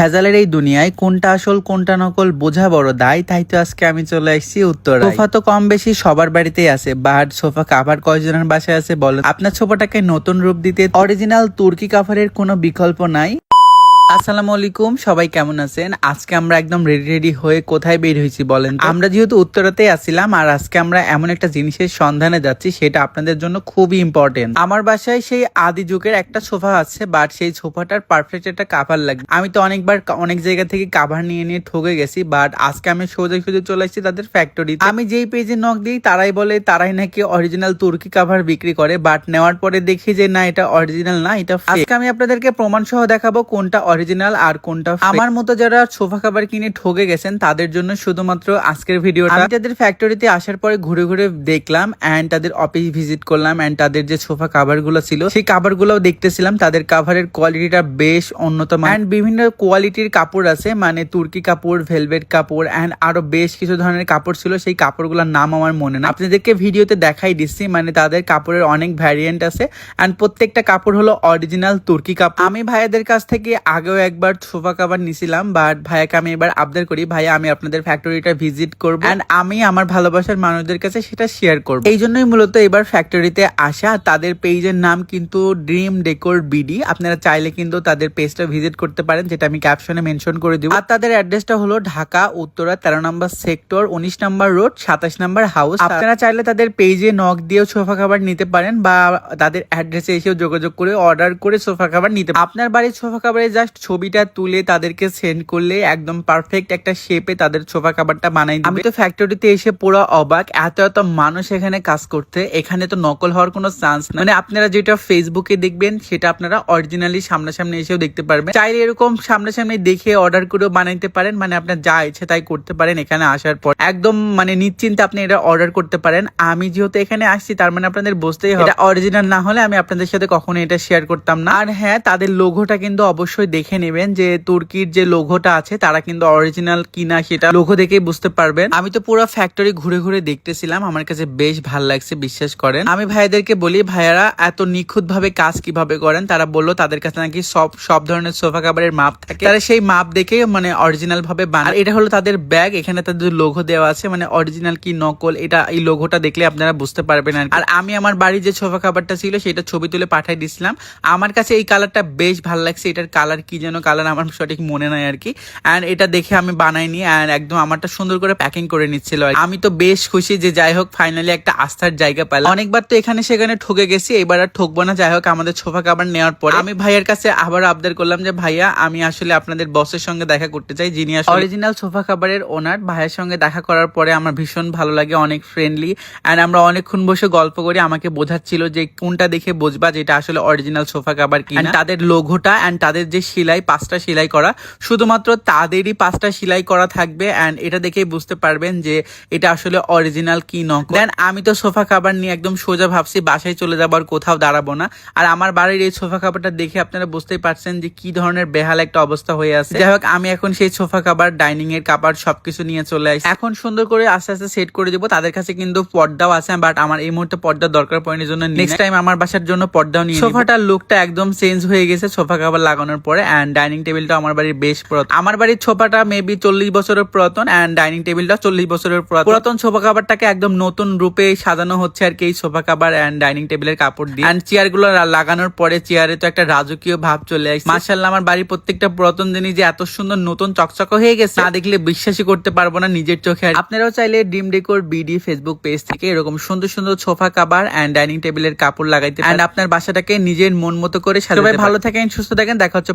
ভেজালের এই দুনিয়ায় কোনটা আসল, কোনটা নকল বোঝা বড় দায়, তাই তো আজকে আমি চলে আসছি উত্তর সোফা তো কম বেশি সবার বাড়িতেই আছে। বাহার সোফা কাভার কয়জনের বাসায় আছে বলেন? আপনার সোফাটাকে নতুন রূপ দিতে অরিজিনাল তুর্কি কাভারের কোনো বিকল্প নাই? আসসালামু আলাইকুম, সবাই কেমন আছেন? আজকে আমরা একদম রেডি রেডি হয়ে কোথায় বের হয়েছি বলেন আমরা যেহেতু উত্তরাতেই আসছিলাম আর আজকে আমরা এমন একটা জিনিসের সন্ধানে যাচ্ছি, সেটা আপনাদের জন্য খুবই ইম্পর্টেন্ট আমার বাসায় সেই আদি যুগের একটা সোফা আছে বাট সেই সোফাটার পারফেক্ট একটা কাভার লাগবে। আমি তো অনেকবার অনেক জায়গা থেকে কাভার নিয়ে নিয়ে ঠকে গেছি বাট আজকে আমি সোজা সোজা চলে আসছি তাদের ফ্যাক্টরি আমি যেই পেজে নক দিই, তারাই বলে তারাই নাকি অরিজিনাল তুর্কি কাভার বিক্রি করে বাট নেওয়ার পরে দেখি যে না, এটা অরিজিনাল না, এটা আজকে আমি আপনাদেরকে প্রমাণ সহ দেখাবো কোনটা অরিজিনাল আর কোনটা আমার মতো যারা সোফা কাভার কিনে ঠকে গেছেন তাদের জন্য শুধুমাত্র আজকের ভিডিওটা। আমি তাদের ফ্যাক্টরিতে আসার পরে ঘুরে ঘুরে দেখলাম অ্যান্ড তাদের অফিস ভিজিট করলাম অ্যান্ড তাদের যে সোফা কাভারগুলো ছিল সেই কাভারগুলো দেখতেছিলাম। তাদের কাভারের কোয়ালিটিটা বেশ উন্নত অ্যান্ড বিভিন্ন কোয়ালিটির কাপড় আছে মানে তুর্কি কাপড় ভেলভেট কাপড় অ্যান্ড আরও বেশ কিছু ধরনের কাপড় ছিল। সেই কাপড়গুলোর নাম আমার মনে না আপনাদেরকে ভিডিওতে দেখাই দিচ্ছি মানে তাদের কাপড়ের অনেক ভ্যারিয়েন্ট আছে। অ্যান্ড প্রত্যেকটা কাপড় হলো অরিজিনাল তুর্কি কাপড়। আমি ভাইয়াদের কাছ থেকে আগেও একবার সোফা কাভার নিছিলাম বাট ভাইয়াকে আমি এবার আবদার করি। ভাইয়া, আমি আপনাদের ফ্যাক্টরিটা ভিজিট করব। এন্ড আমি আমার ভালোবাসার মানুষদের কাছে সেটা শেয়ার করব। এই জন্যই মূলত এবার ফ্যাক্টরিতে আসা। তাদের পেজের নাম কিন্তু ড্রিম ডেকোর বিডি আপনারা চাইলে কিন্তু তাদের পেজটা ভিজিট করতে পারেন, যেটা আমি ক্যাপশনে মেনশন করে দিব। আর তাদের অ্যাড্রেসটা হলো ঢাকা, উত্তরা, তেরো নম্বর সেক্টর উনিশ নম্বর রোড সাতাশ নম্বর হাউস আপনারা চাইলে তাদের পেজে নক দিয়েও সোফা খাবার নিতে পারেন, বা তাদের অ্যাড্রেসে এসেও যোগাযোগ করে অর্ডার করে সোফা খাবার নিতে। আপনার বাড়ির সোফা খাবারের জাস্ট ছবিটা তুলে তাদেরকে সেন্ড করলে একদম পারফেক্ট একটা শেপে তাদের সোফা খাবারটা বানাই আমি তো ফ্যাক্টরিতে এসে পুরো অবাক, এত এত মানুষ এখানে কাজ করতে, এখানে তো নকল হওয়ার কোনো চান্স না মানে আপনারা যেটা ফেসবুকে দেখবেন, সেটা আপনারা অরিজিনালি সামনাসামনি এসেও দেখতে পারবেন। চাইলে এরকম সামনাসামনি দেখে অর্ডার করেও বানাইতে পারেন মানে আপনার যা ইচ্ছে তাই করতে পারেন এখানে আসার পর। একদম মানে নিশ্চিন্তে আপনি এটা অর্ডার করতে পারেন। আমি যেহেতু এখানে আসছি, তার মানে আপনাদের বুঝতেই হবে। অরিজিনাল না হলে আমি আপনাদের সাথে কখনো এটা শেয়ার করতাম না। আর হ্যাঁ তাদের লোগোটা কিন্তু অবশ্যই দেখে নেবেন যে তুর্কির যে লোগোটা আছে, তারা কিন্তু অরিজিনাল কিনা সেটা লোগো দেখেই বুঝতে পারবেন। আমি তো পুরো ফ্যাক্টরি ঘুরে ঘুরে দেখতেছিলাম, আমার কাছে বেশ ভালো লাগছে, বিশ্বাস করেন। আমি ভাইদেরকে বলি, ভাইয়ারা এত নিখুঁত ভাবে কাজ কীভাবে করেন, তারা বলল তাদের কাছে নাকি সব সব ধরনের সোফা কাভারের মাপ থাকে। তারা সেই মাপ দেখে মানে অরিজিনাল ভাবে বানায় এটা হলো তাদের ব্যাগ এখানে তাদের লোগো দেওয়া আছে মানে অরিজিনাল কি নকল, এটা এই লোগোটা দেখলে আপনারা বুঝতে পারবেন আর আমি আমার বাড়ির যে সোফা কাভারটা ছিল, সেটা ছবি তুলে পাঠাই দিছিলাম। আমার কাছে এই কালারটা বেশ ভালো লাগছে, এটার কালার কি যেন কালার আমার সঠিক মনে নাই আর কি। অ্যান্ড এটা দেখে আমি বানাইনি অ্যান্ড একদম আমারটা সুন্দর করে প্যাকিং করে নিচ্ছিল আমি তো বেশ খুশি যে যাই হোক ফাইনালি একটা আস্থার জায়গা পেলাম। অনেকবার তো এখানে সেখানে ঠকে গেছি, এবার আর ঠকবো না। যাই হোক, আমাদের সোফা কাভার নেওয়ার পরে আমি ভাইয়ের কাছে আবার আবদার করলাম যে, ভাইয়া, আমি আসলে আপনাদের বসের সঙ্গে দেখা করতে চাই, যিনি অরিজিনাল সোফা কাভারের ওনার ভাইয়ের সঙ্গে দেখা করার পরে আমার ভীষণ ভালো লাগে, অনেক ফ্রেন্ডলি অ্যান্ড আমরা অনেকক্ষণ বসে গল্প করি, আমাকে বোঝাচ্ছিল যে কোনটা দেখে বুঝবা, যেটা আসলে অরিজিনাল সোফা কাভার কি তাদের লোগোটা অ্যান্ড তাদের যে সেলাই পাঁচটা সেলাই করা। শুধুমাত্র তাদেরই পাঁচটা সেলাই করা থাকবে অ্যান্ড এটা দেখেই বুঝতে পারবেন যে এটা আসলে অরিজিনাল কি নকল। দেন আমি তো সোফা কাভার নিয়ে একদম সোজা ভাবছি বাসায় চলে যাবার কোথাও দাঁড়াবো না। আর আমার বাড়ির এই সোফা কাভারটা দেখে আপনারা বুঝতেই পারছেন যে কি ধরনের বেহাল একটা অবস্থা হয়ে আছে। যাই হোক আমি এখন সেই সোফা কাভার ডাইনিং এর কাভার সবকিছু নিয়ে চলে আসি। এখন সুন্দর করে আস্তে আস্তে সেট করে দেবো। তাদের কাছে কিন্তু পর্দাও আছে বাট আমার এই মুহূর্তে পর্দার দরকার পড়েনি জন্য নেক্সট টাইম আমার বাসার জন্য পর্দাও নিয়ে সোফাটার লুকটা একদম চেঞ্জ হয়ে গেছে সোফা কাভার লাগানোর পরে। অ্যান্ড ডাইনিং টেবিলটা আমার বাড়ির বেশ পুরাতন। আমার বাড়ির ছোপাটা মেবি চল্লিশ বছরের পুরাতন অ্যান্ড ডাইনিং টেবিলটা চল্লিশ বছরের পুরাতন। পুরাতন সোফা কাভারটাকে একদম নতুন রূপে সাজানো হচ্ছে আর কি এই সোফা কাভার অ্যান্ড ডাইনিং টেবিলের কাপড় দিয়ে। অ্যান্ড চেয়ারগুলো লাগানোর পরে চেয়ারে তো একটা রাজকীয় ভাব চলে আসছে। মার্শাল্লাহ আমার বাড়ির প্রত্যেকটা পুরাতন জিনিস যে এত সুন্দর নতুন চকচক হয়ে গেছে না দেখলে বিশ্বাসই করতে পারব না নিজের চোখে আপনারাও চাইলে ডিম ডেকোর বিডি ফেসবুক পেজ থেকে এরকম সুন্দর সুন্দর সোফা কাভার অ্যান্ড ডাইনিং টেবিলের কাপড় লাগাইতে অ্যান্ড আপনার বাসাটাকে নিজের মন মতো করে সাজাতে ভালো থাকেন সুস্থ থাকেন দেখা হচ্ছে